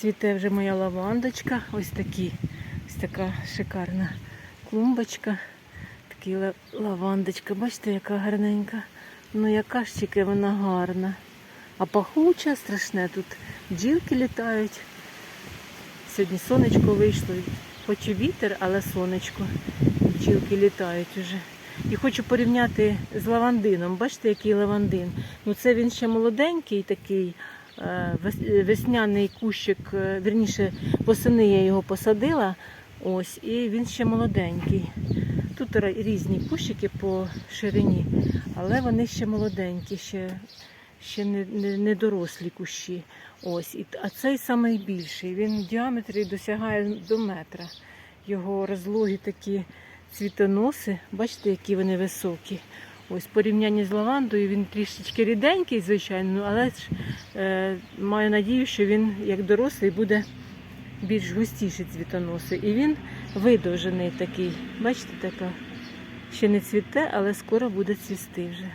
Цвіте вже моя лавандочка. Ось такі. Ось така шикарна клумбочка. Така ла- лавандочка. Бачите, яка гарненька. Ну яка ж тільки вона гарна. А пахуча страшне. Тут бджілки літають. Сьогодні сонечко вийшло. Хоч і вітер, але сонечко. Бджілки літають уже. І хочу порівняти з лавандином. Бачите, який лавандин. Ну це він ще молоденький такий. Е, вес- Весняний кущик, е, вірніше, восени я його посадила. Ось, і він ще молоденький. Тут різні кущики по ширині, але вони ще молоденькі, ще, ще не, не, не дорослі кущі. Ось, і, а цей найбільший. Він в діаметрі досягає до метра. Його розлогі такі цвітоноси, бачите, які вони високі. Ось порівнянні з лавандою він трішечки ріденький, звичайно, але ж е, маю надію, що він як дорослий буде більш густіші цвітоноси. І він видовжений такий. Бачите, така ще не цвіте, але скоро буде цвісти вже.